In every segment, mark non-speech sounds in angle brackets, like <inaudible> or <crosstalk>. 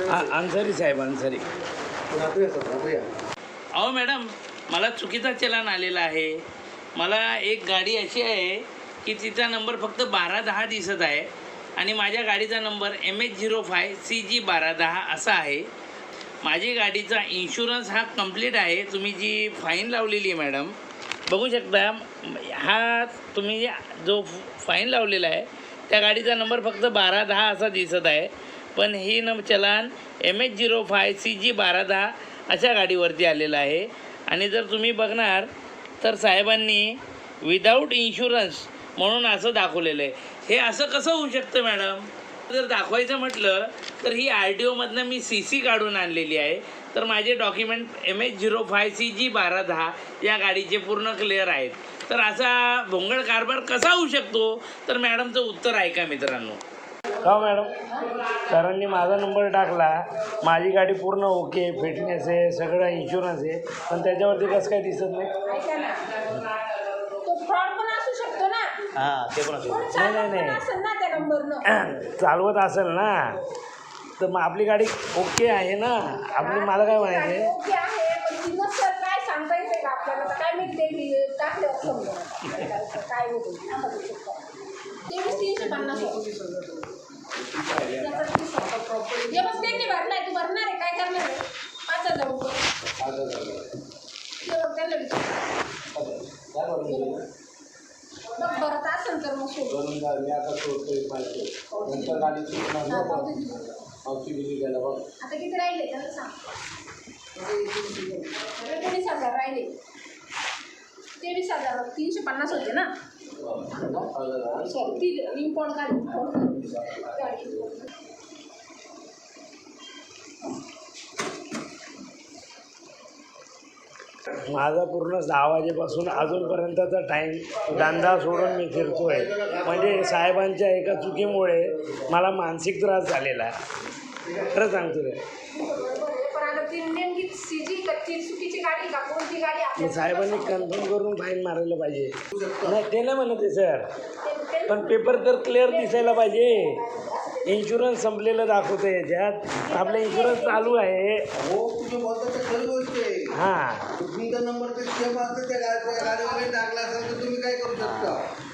आ- अन्सारी साहेब अन्सारी अहो मॅडम मला चुकीचा चलन आलेला आहे. मला एक गाडी अशी आहे की तिचा नंबर फक्त बारा दहा दिसत आहे आणि माझ्या गाडीचा number M H zero five C G बारा दहा असा आहे. माझी गाडीचा इन्शुरन्स हा कंप्लीट आहे. तुम्ही जी फाईन लावलेली आहे मॅडम बघू शकता हा तुम्ही जो फाईन लावलेला आहे त्या गाडीचा नंबर फक्त बारा दहा असा दिसत आहे. पण हे न चलान M H zero five C G बारा दहा अशा गाडीवरती आलेलं आहे. आणि जर तुम्ही बघणार तर साहेबांनी विदाऊट इन्शुरन्स म्हणून असं दाखवलेलं आहे. हे असं कसं होऊ शकतं मॅडम? जर दाखवायचं म्हटलं तर ही आर टी ओमधनं मी सी सी काढून आणलेली आहे. तर माझे document M H zero five C G बारा दहा या गाडीचे पूर्ण क्लिअर आहेत. तर असा भोंगळ कारभार कसा होऊ शकतो? तर मॅडमचं उत्तर ऐका मित्रांनो? हो मॅडम? सरांनी माझा नंबर टाकला माझी गाडी पूर्ण ओके फिटनेस आहे सगळं इन्शुरन्स आहे पण त्याच्यावरती कसं काय दिसत नाही? ऐका ना. तो फ्रॉड पण असू शकतो ना. हा ते पण असेल कोण नाही, चालवत नाही. पण असेल ना त्या नंबरनं. <clears throat> चालवत असेल ना तर मग आपली गाडी ओके आहे ना? आपली मला काय म्हणायचं आहे ओके आहे पण ती नसेल काय सांगता येते का आपल्याला? तर काय ते होतं. तेवीस तीनशे पन्नास होतं. त्याचा तीस होता property. हे बघ त्यांनी भरलाय तू भरणार आहे काय करणार आहे पाच हजार रुपये ते बघ त्यांना विचार. बघ भरत असेल तर मग सोड. आता किती राहिले त्याला सांग तेवीस हजार राहिले तेवीस हजार तीनशे पन्नास होते ना सॉरी माझा पूर्ण दहा वाजेपासून अजूनपर्यंतचा टाईम धंदा सोडून मी फिरतोय. म्हणजे साहेबांच्या एका चुकीमुळे मला मानसिक त्रास झालेला आहे. खरं सांगतो रे. ती नेमकी सीजी का ती चुकीची गाडी का? कोणती गाडी आपल्या साहेबांनी कन्फर्म करून फाईन मारायला पाहिजे. नाही ते नाही म्हणत आहे सर पण पेपर तर क्लिअर दिसायला पाहिजे. इन्शुरन्स संपलेलं दाखवतं याच्यात. आपलं इन्शुरन्स चालू आहे. हो तुम्ही बोलता तर खरी गोष्ट आहे. हां. तुमचा नंबर ते सेम असतं त्या गाडी गाडीमध्ये टाकला असेल तर तुम्ही काय करू शकता?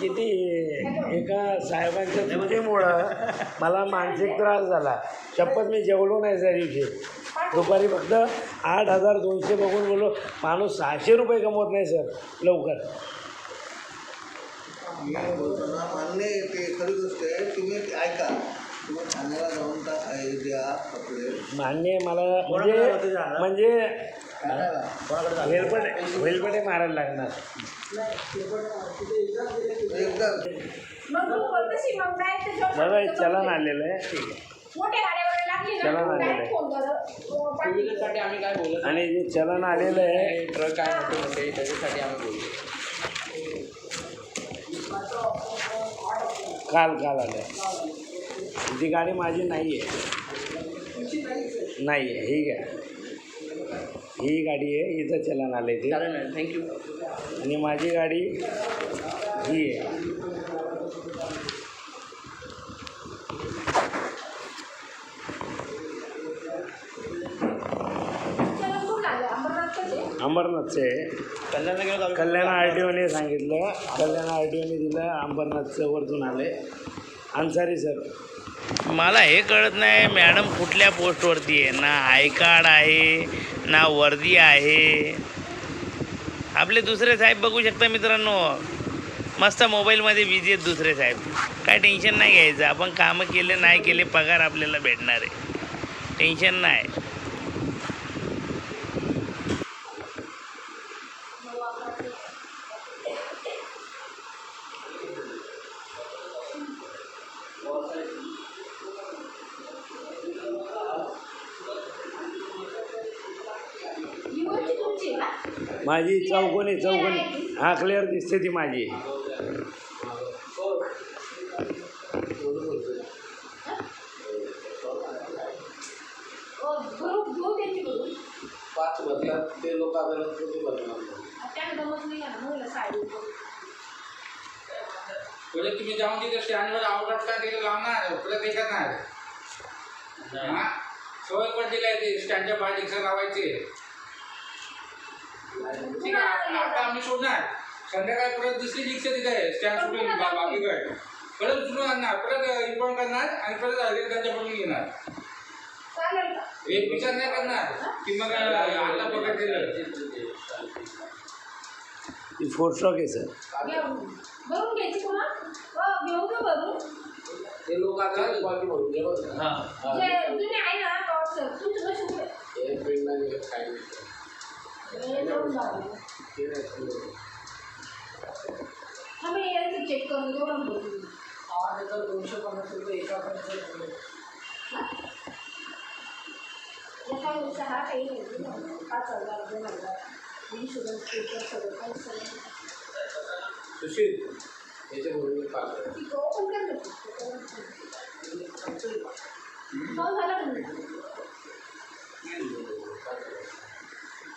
किती? एका साहेबांच्या चुकीमुळं मला मानसिक त्रास झाला. शपथ मी जेवलो नाही त्या दिवशी. दुपारी फक्त आठ हजार दोनशे बघून बोललो माणूस सहाशे रुपये कमवत नाही सर लवकर. मान्य आहे ते खरी गोष्ट आहे. तुम्ही ऐका. तुम्ही ठाण्याला जाऊन टा द्या कपडे? मान्य आहे मला. म्हणजे म्हणजे ठाण्याला वेलपटे वेलपटे मारायला लागणार. काय हे चलन आलेलं आहे. ठीक आहे. मोठ्या गाड्या वगैरे लागली चला ना ना, direct direct. फोन कर तो पाठवून आम्ही काय बोलत आणि जे चलन आलेलं आहे ट्रक आहे मोठे मोठे त्याच्यासाठी आम्ही बोलतो. काल काल आलं. ती गाडी माझी नाही आहे नाही आहे. ही घ्या ही गाडी आहे हिचं चलन आलं ते. चालेल मॅडम थँक्यू आणि माझी गाडी ही आहे. अंबरनाथच कल्याणला गेलो कल्याण आर टी ओने सांगितलं. कल्याण आर टी ओने दिलं अंबरनाथचं वरतून आले. अन्सारी सर. मला हे कळत नाही मॅडम कुठल्या पोस्टवरती आहे? ना आय कार्ड आहे ना वर्दी आहे. आपले दुसरे साहेब बघू शकता मित्रांनो. मस्त मोबाईलमध्ये बिझी आहेत दुसरे साहेब. काय टेन्शन नाही घ्यायचं. आपण कामं केले नाही केले पगार आपल्याला भेटणार आहे. टेन्शन नाही. माझी चौकोनी चौकोनी. हा क्लिअर दिसते ती माझी. पाच बदलात ते लोक तुम्ही जाऊन तिथे स्टँडवर आउट ऑफ टाकेल लावणार? पुढे नाही. हा? सवय पडलेली आहे ते? स्टँडच्या बाहेर रिक्षा लावायची. ठीक आहे आता आता आम्ही सोडणार संध्याकाळी परत दुसरी रिक्षा तिथे आहे. स्टँड सुटून बा- बाबीकडे परत उचलून आणणार परत इन्फॉर्म करणार आणि परत त्यांच्याकडून घेणार. चालेल का? एक विचार नाही करणार. की मग आता पकडलेलं फोर स्टॉक आहे सर घेऊन भरून घ्यायची पुन्हा. हो घेऊ का भरून ते लोक आता क्वालिटी भरून घे. हां जे आहे ना सर तुमचं हे print नाही नाही. हे जाऊन जाऊ ते नाही समजत. आम्ही यायचं चेक करून जेवढं भरून दोनशे पन्नास रुपये एका पर्यंत एका दिवसा हा काही नाही पाच हजार दोन हजार इन्शुरन्स पेपर सगळं काही सगळं सुशील याचे भरून घे पाच हजार. ती ओपन कर ना. हो झालं का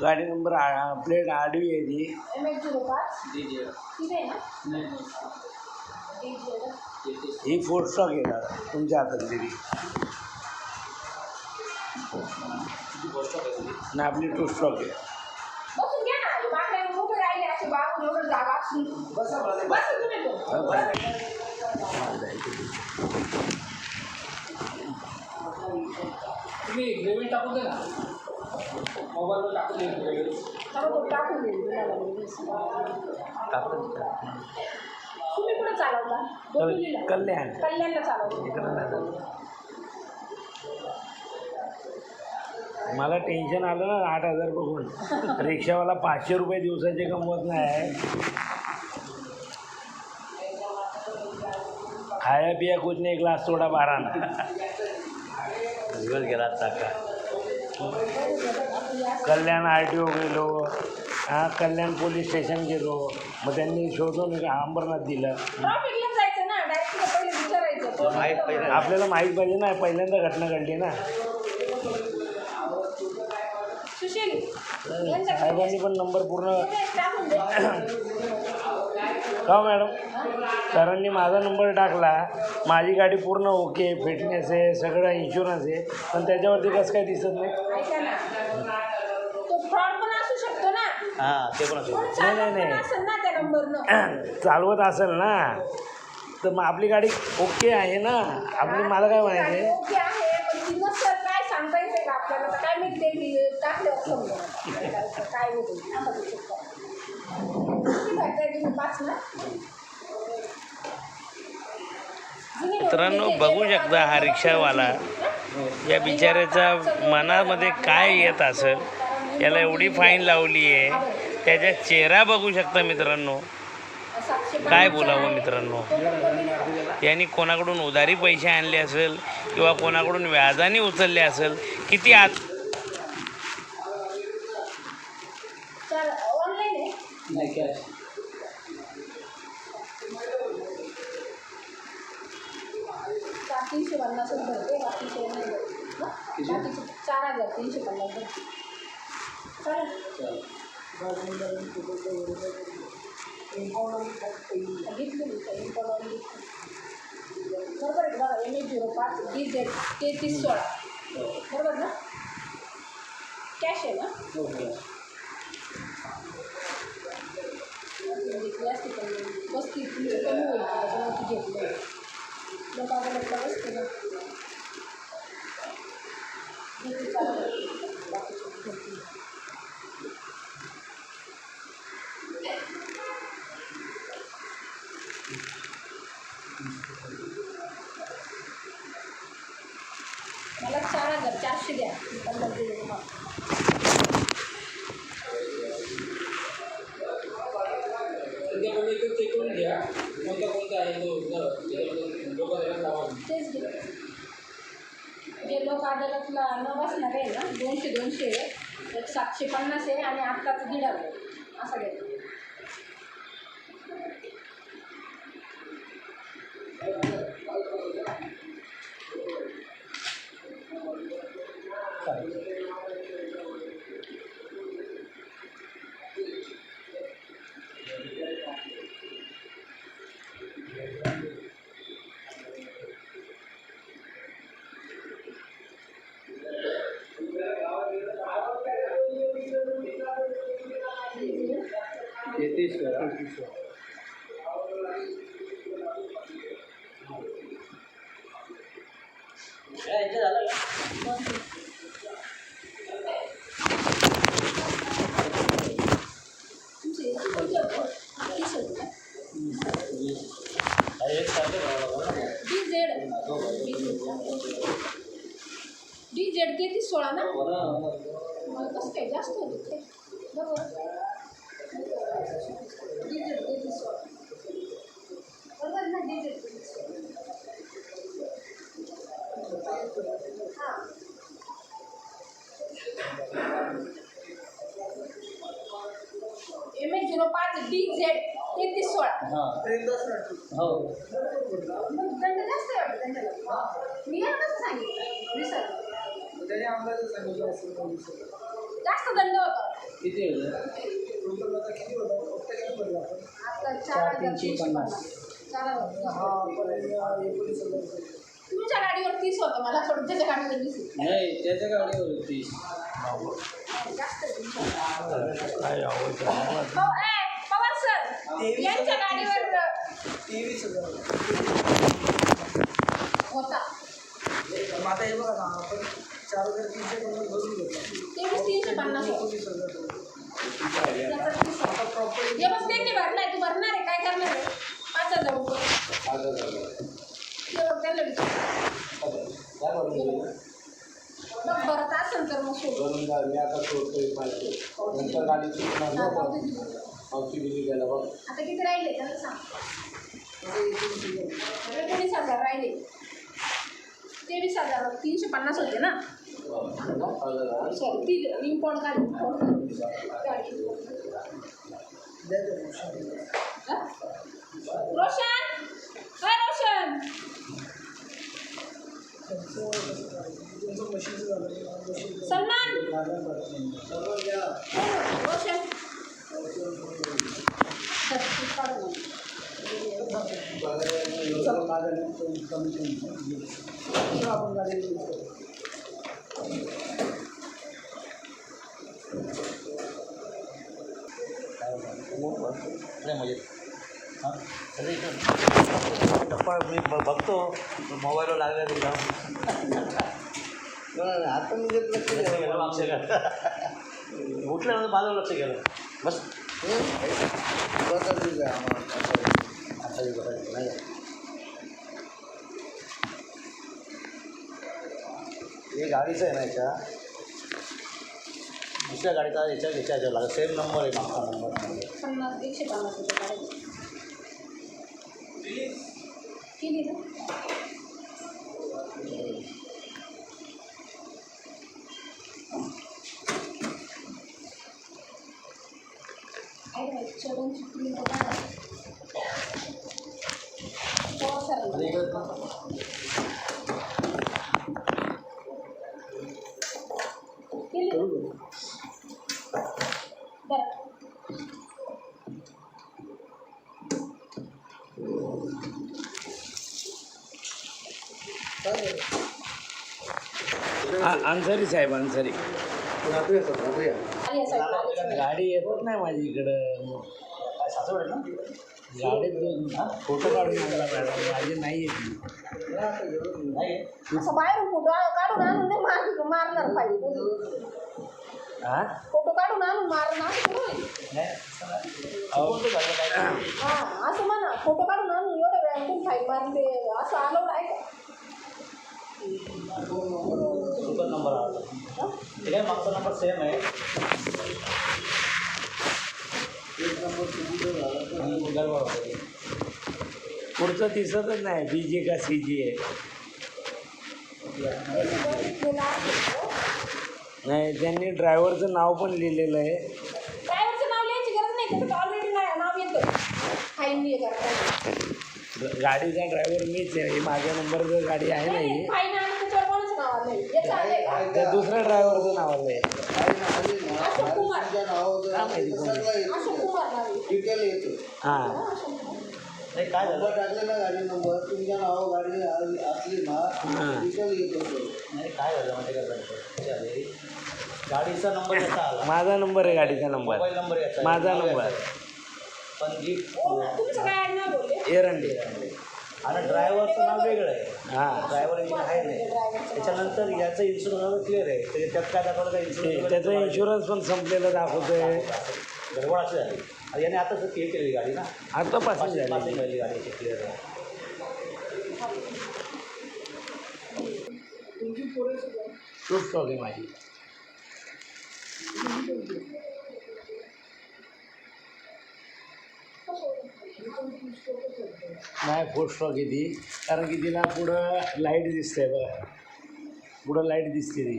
गाडी नंबर प्लेट आडवी आहे ती एम एच झिरो पाच दीजिए. ठीक आहे ना नाही, नाही. एक झिरो तेहतीस. ही फोर स्टॉक आहे दादा तुमच्या हातात दिली किती गोष्ट आहे तुझी? आणि आपली टू स्टॉक आहे बसून घ्या ना बाकड्या उभे राहिले असे बागून एवढं जागा असून बसा तुम्ही पण. तुम्ही ग्रेव्ही टाकून दे ना. मोबाईलवर टाकून दे ग्रेव्ही त्याला तो टाकून देईल तुम्हाला लगेच. तुम्ही कुठं चालवता. कल्याण कल्याणला चालवता मला टेन्शन आलं ना आठ हजार बघून. <laughs> रिक्षावाला पाचशे रुपये दिवसाचे कमवत नाही. खाया पिया कुछ नाही ग्लास थोडा बारा ना दिवस गेला टाका कल्याण आर टी ओ गेलो हां कल्याण पोलीस स्टेशन गेलो मग त्यांनी शोधून अंबरनाथ दिलं। ट्रॉफिकला जायचं ना डायरेक्ट पहिले विचारायचं आपल्याला माहीत पाहिजे ना पहिल्यांदा घटना घडली ना। सुशील साहेबांनी पण नंबर पूर्ण टाकून दे का हो मॅडम सरांनी माझा नंबर टाकला माझी गाडी पूर्ण ओके फिटनेस आहे सगळं इन्शुरन्स आहे पण त्याच्यावरती कसं काय दिसत नाही? ऐका ना. तो फ्रॉड पण असू शकतो ना. हां ते पण कोण नाही, चालवत नाही. पण असेल ना त्या नंबरनं <clears throat> चालवत असेल ना तर मग आपली गाडी ओके आहे ना? आपली मला काय म्हणायचं आहे ओके आहे पण ती नसतं काय सांगता येते का आपल्याला? तर काय मी ते समजा. <laughs> काय होतं आता ते check करा. किती भेटताय तुम्ही पाच ना जुनी नोट मित्रांनो बघू शकता हा रिक्षावाला. या बिचाऱ्याचा मनामध्ये काय येत असेल? याला एवढी फाईन लावली आहे. त्याचा चेहरा बघू शकता मित्रांनो. काय बोलावं मित्रांनो? यांनी कोणाकडून उधारी पैसे आणले असेल किंवा कोणाकडून व्याजाने उचलले असेल? किती आत नाही कॅश चार तीनशे पन्नासच भरते बाकीचे नाही भरत. हं? बाकीचे चार हजार तीनशे पन्नास भरते. चालेल? घेतलेली का इम्पॉर्टंट बरोबर आहे बघा एम ए झिरो पाच डी झेड तेहतीस सोळा. बरोबर ना? कॅश आहे ना? ओके घेतली असते पण बसती तुमची कमी होईल त्याच्यामुळे ती घेतली लोक आता लग्न बसते ना घेतली चालेल बाकीची घेतली मला चार हजार चारशे द्या मी पन्नास दिले तुम्हाला त्याच्याकडे ते चेक करून घ्या कोणता कोणता आहे तो लोक लावा तेच घे किलो लोक अदालतला न बसणार आहे ना? दोनशे दोनशे. एक सातशे पन्नास आहे आणि आत्ताचं दीड हजार असं घ्या तेहतीस तेहतीस यायचं झालं का तुमचे तुमचे तीस होते अरे एक सारखं राहावं लागलं ना. डी झेड डी झेड तेहतीस सोळा ना बरं. मला कसं काय जास्त होते ते बरोबर डी झेड तेहतीस सोळा बरोबर ना डी झेड तेहतीस हां एम एच झिरो पाच डी झेड तेहतीस सोळा. हां. हो. दंड जास्त आहे वाटतं दंडाला मी नाही कसं सांगितलं? विसर जास्त दंड होता. किती होतं? आता चार चार हजार तीनशे तीनशे पन्नास. चार हजार तुमच्या गाडीवर तीस होतं मला सोडून त्याच्या गाडीवर होतं. नाही त्याच्या गाडीवर तीस. काय हो पवार सर यांच्या गाडीवर तेवीस हजार होता. आता हे बघा ना आपण चार हजार तीनशे पन्नास भरून तेवीस तीनशे पन्नास एकोणीस हजार बघ त्यांनी भरलाय तू भरणार आहे काय करणार आहे? पाच हजार रुपये. त्यांना विचार. काय करून मग भरत असेल तर मग सोड मी आता सोडतोय पाहिजे नंतर गाडीची हा, जाऊ दे तिथे. पावती बिली गेला बघ आता किती राहिले त्यांना सांग एकोणीस हजार राहिले तेवीस हजार तीनशे पन्नास होते ना सॉरी ती इम्पॉर्ट गाडी import गाडी हा? रोशन काय रोशन सलमान रोशन सर, तू हां टप्पा मी बघतो मोबाईलवर लागला तुला आता मी लक्ष गेलं मागच्या घरात उठल्यानंतर माझं लक्ष गेलं बस आता नाही हे गाडीचं आहे ना याच्या दुसऱ्या गाडीचा याच्या याच्या याच्या लागत सेम नंबर आहे मागचा नंबर एकशे पन्नास रुपये काढायचे केली ना चढून प्रिंट काढा हो सर आणि इकडं केली बरं अन्सारी साहेब नाही. गाडी येतच नाही माझी इकडं. गाडीत फोटो काढून आणला मॅडम माझी नाही येत. नाही असं बाहेरून फोटो काढून आणून नाही मार मारणार पाहिजे हा? फोटो काढून आणून मारणार असं नाही. नाही. नाही. हा म्हणा फोटो काढून आणून एवढ्या वेळा कोण फाईल मारते असं अलाउड आहे का? सुपर नंबर आला ठीक आहे मागचा नंबर सेम आहे एक नंबर चुकीचं झालं तर आणि गडबड होते पुढचं दिसतच नाही बी जी का सी जी आहे. नाही त्यांनी ड्रायव्हरचं नाव पण लिहिलेलं आहे ड्रायव्हरचं नाव लिहायची गरज नाही त्याच्यात ऑलरेडी नाव येतं फाईन करताना गाडीचा ड्रायव्हर मीच आहे माझ्या नंबरचं गाडी आहे नाही फाईन आणि त्याच्यावर कोणाचं नाव आलं नाही याचं आलंय का त्या दुसऱ्या ड्रायव्हरचं नाव आलं आहे काही ना आली ना अशोक कुमार. तुमच्या नावावर हा, माहिती कोण. सगळं अशोक येतं कुमार नाव आहे. डिटेल येतं हां नाही काय झालं नंबर टाकले ना गाडी नंबर तुमच्या नावावर गाडी आली- असली ना हां. डिटेल येत होतं नाही काय झालं माहिती का गाडीचा नंबर याचा आला माझा नंबर आहे गाडीचा नंबर मोबाईल नंबर याचा आहे. माझा नाव नंबर. याचं आहे. पण जी तुमचं काय नाव बोलले एरंडी आणि ड्रायव्हरचं नाव वेगळं आहे. हां. ड्रायव्हर इंजिन आहे नाही. त्याच्यानंतर याचं इन्शुरन्स क्लिअर आहे. ते त्यात काय दाखवलं का ते- इन्शुरन्स त्याचं इन्शुरन्स पण संपलेलं दाखवतोय. गडबड अशी झाली. आणि याने आता हे केली गाडी ना? आता पासिंग पासिंग झाली पासिंग झाली गाडी क्लिअर आहे. खूप स्टॉक आहे. नाही फोर स्टॉक येते कारण की तिला पुढं लाइट दिसते बघा. पुढं लाइट दिसते ती.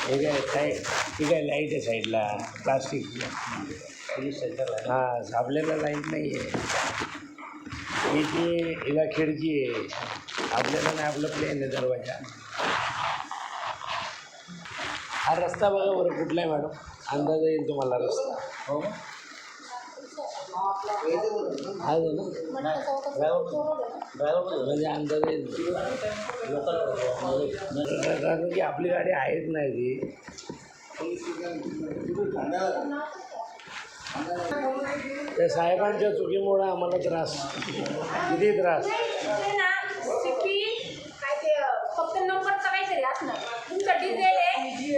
हे काय साईड ठीक आहे लाइट आहे साईडला? प्लास्टिक. हां आपल्याला लाइट नाही आहे. इथे हिला खिडकी आहे. आपल्याला नाही आपलं प्लेन आहे दरवाजा. हा रस्ता बघा बरं कुठला आहे मॅडम? अंदाज येईल तुम्हाला रस्ता. हो येते ना? म्हणजे अंदाज येईल. कारण की आपली गाडी आहेच नाही ती. त्या साहेबांच्या चुकीमुळं आम्हाला त्रास. किती त्रास ते ना सिपी काय ते फक्त नंबरचा काहीतरी असणार तुमचा डिझेल आहे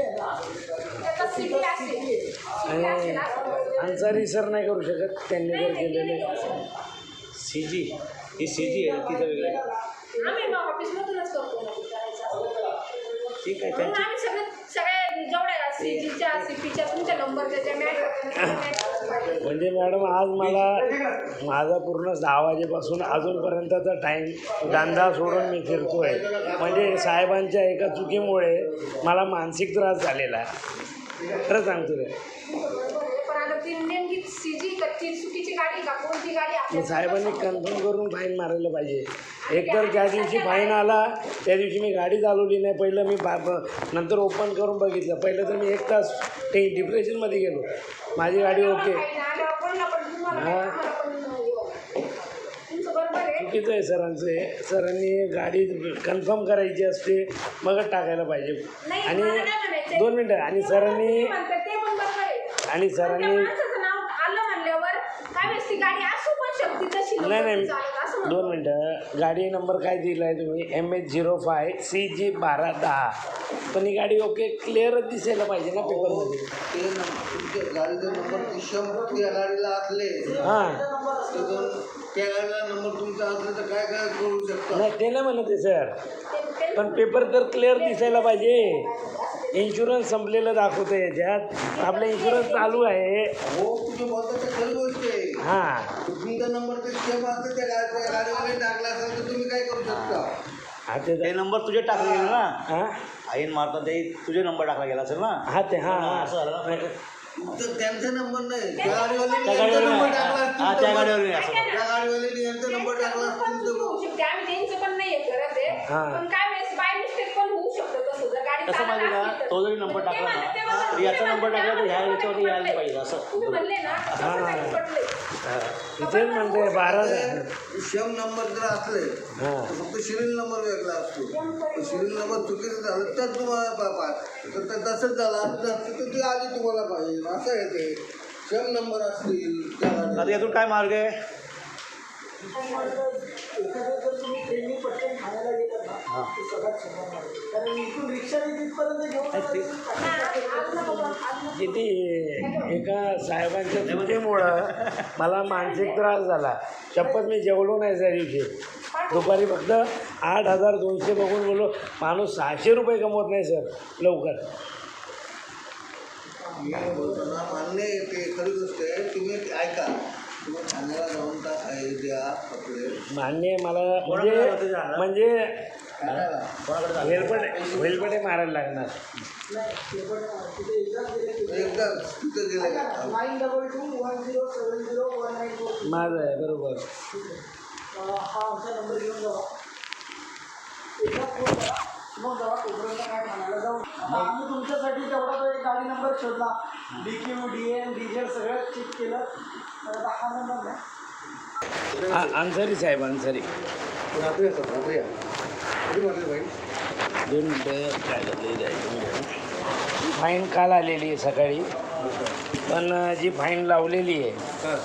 त्याचा सिपी असेल सिपी आणि असेल असं. अन्सारी सर नाही करू शकत त्यांनी जर केलेले. सी जी ही सी जी आहे तिचं वेगळं आहे. ठीक आहे त्यांची म्हणजे मॅडम आज मला माझा पूर्ण दहा वाजेपासून अजूनपर्यंतचा टाईम धंदा सोडून मी फिरतोय म्हणजे साहेबांच्या एका चुकीमुळे मला मानसिक त्रास झालेला आहे खरं सांगतो रे ती नेमकी सीजी का ती चुकीची गाडी का? कोणती गाडी मग आपल्याला साहेबांनी कन्फर्म करून फाईन मारायला पाहिजे. एकतर ज्या दिवशी फाईन आला त्या दिवशी मी गाडी चालवली नाही. पहिलं मी बा ब- नंतर ओपन करून बघितलं. पहिलं तर मी एक तास ते डिप्रेशनमध्ये गेलो. माझी गाडी ओके पण तुम्हाला हा. आम्हाला पण हे. बघा. तुमचं बरोबर आहे. चुकीचं आहे सरांचं हे. सरांनी गाडी कन्फर्म करायची असते मगच टाकायला पाहिजे. नाही, आणि मला काय म्हणायचंय? दोन मिनटं. आणि सरांनी तुम्ही म्हणता ते पण बरोबर आहे आणि सरांनी माणसाचं नाव आलं म्हणल्यावर काय वेळेस ती गाडी असू पण शकते तशी नाही नाही. असं दोन. मिनटं. गाडी नंबर काय दिला आहे तुम्ही? M H zero five C G बारा दहा. पण ही गाडी ओके क्लिअरच दिसायला पाहिजे ना पेपरमध्ये. ते न- तुमच्या गाडीचा नंबर ते शंभर त्या गाडीला असले. हां. तर दोन- त्या गाडीला नंबर तुमचा असला तर काय काय करू शकता? नाही ते नाही म्हणत आहे सर. ते- ते- पण पेपर तर क्लिअर दिसायला पाहिजे. इन्शुरन्स संपलेलं दाखवतं याच्यात. आपलं इन्शुरन्स चालू आहे. हो ते खरी गोष्ट आहे. हां. तुमचा नंबर ते असतं त्या त्या टाकला असेल तर तुम्ही काय करू शकता? हा ते ते नंबर तुझे टाकले गेले ना? हां? आईन मारता ते तुझे नंबर टाकला गेला असेल ना? हा ते हां हां. असं झालं ना? तर त्यांचा नंबर नाही. त्या गाडीवाले त्या यांचा गाडीवर नंबर. टाकला हा असतील तर- असं त्या गाडीवाल्याने यांचा नंबर टाकला पण असतील चूक तर होऊ शकते. आम्ही त्यांचं पण नाही करत आहे हा. पण काय वेळेस बाय मिस्टेक पण होऊ शकतं तसं जर गाडी गाडी कसं माहिती का. तो जरी नंबर टाकला ना तर याचा नंबर टाकला तर ह्या याच्यावरती यायला पाहिजे असं. तुम्ही म्हणले ना त्याच्यासाठी पडले. इथेच म्हणते बारा शेम नंबर जर असले हां. फक्त सिरियल नंबर वेगळा असतो. सिरियल नंबर चुकीचं झालं तर तुम्हाला पा- पा- तर ते तसंच झालं. असं असतं तर ते आधी तुम्हाला पाहिजे असं आहे ते. सेम नंबर असतील आता. यातून काय मार्ग आहे? जर तुम्ही पटकन ठाण्याला गेलात ना ते सगळ्यात कारण इथून रिक्षाने तिथपर्यंत घेऊन किती एका साहेबांच्या चुकीमुळं मला मानसिक त्रास झाला. शपथ मी जेवलो नाही त्या दिवशी. दुपारी फक्त आठ हजार दोनशे बघून बोललो माणूस सहाशे रुपये कमवत नाही सर लवकर. मान्य ते खरी गोष्ट आहे. तुम्ही ऐका. मान्य मला म्हणजे म्हणजे वेलपटे वेलपटे मारायला लागणार. माझं आहे बरोबर. हा आमचा नंबर घेऊन जावा. मग जावा तोपर्यंत काय म्हणायला जाऊ? आता आम्ही तुमच्यासाठी तेवढा तो एक गाडी नंबर शोधला. D Q D N diesel सगळं चेक केलं. तर आता हा नंबर नाही आ- अन्सारी साहेब अन्सारी रात्री रात्री भाई? दोन मिनटं काय फाईन काल आलेली आहे सकाळी. पण अं, जी फाईन लावलेली आहे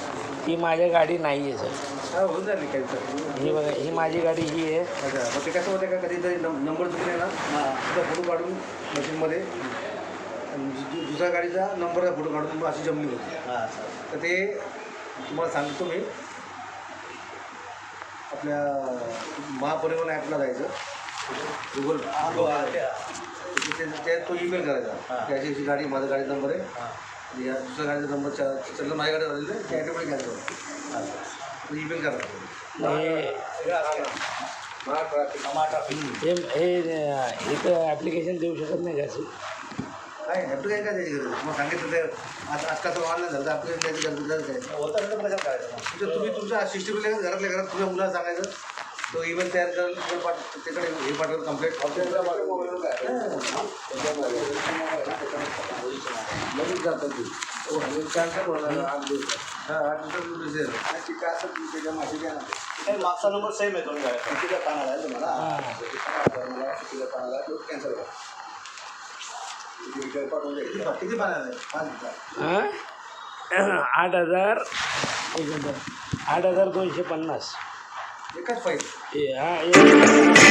ती माझ्या गाडी नाही आहे सर. हा होऊन जाईल तर. ही बघा ही माझी गाडी ही आहे. अच्छा मग ते कसं होतं का? कधीतरी नं- नंबर चुकले ना तुझा फोटो काढून मशीनमध्ये आणि दु- दु- दुसऱ्या गाडीचा नंबरचा फोटो काढून मग अशी जमली होती. तर ते तुम्हाला सांगतो मी. आपल्या महापरिवहन ॲपला जायचं. गुगल तिथे ते तो ईमेल करायचा. की अशी अशी गाडी माझा गाडी नंबर आहे. आणि या दुसऱ्या गाडीचा नंबर चाललं माझ्या गाडी झालेलं आहे. ते ॲटोमॅटिक घ्यायचं हे. हे। हे इथं ॲप्लिकेशन देऊ शकत नाही का काय ॲप्लिकेशन काय द्यायची गरज? तुम्हाला सांगितलं ते आज आजकाल ऑनलाईन झालं ॲप्लिकेशन द्यायची गरज गरज आहे होतं तर कशात करायचं म्हणजे तुम्ही तुमच्या सिस्टमला घरातल्या घरात तुझ्या मुलाला सांगायचं तो ईमेल तयार कर email पाठ त्याच्याकडे हे पाठवलं कंप्लेंट लगेच जातात ते. हो आठ दिवसात हां नाही, मागचा नंबर सेम आहे दोन गाड्या. कितीला पाण्याला आहे तुम्हाला? हां. पाण्याला आहे? तो कॅन्सल करा किती पाठवून आहे? पाच दिवसात हां. आठ हजार. आठ हजार दोनशे पन्नास. एकाच फाईल हे हा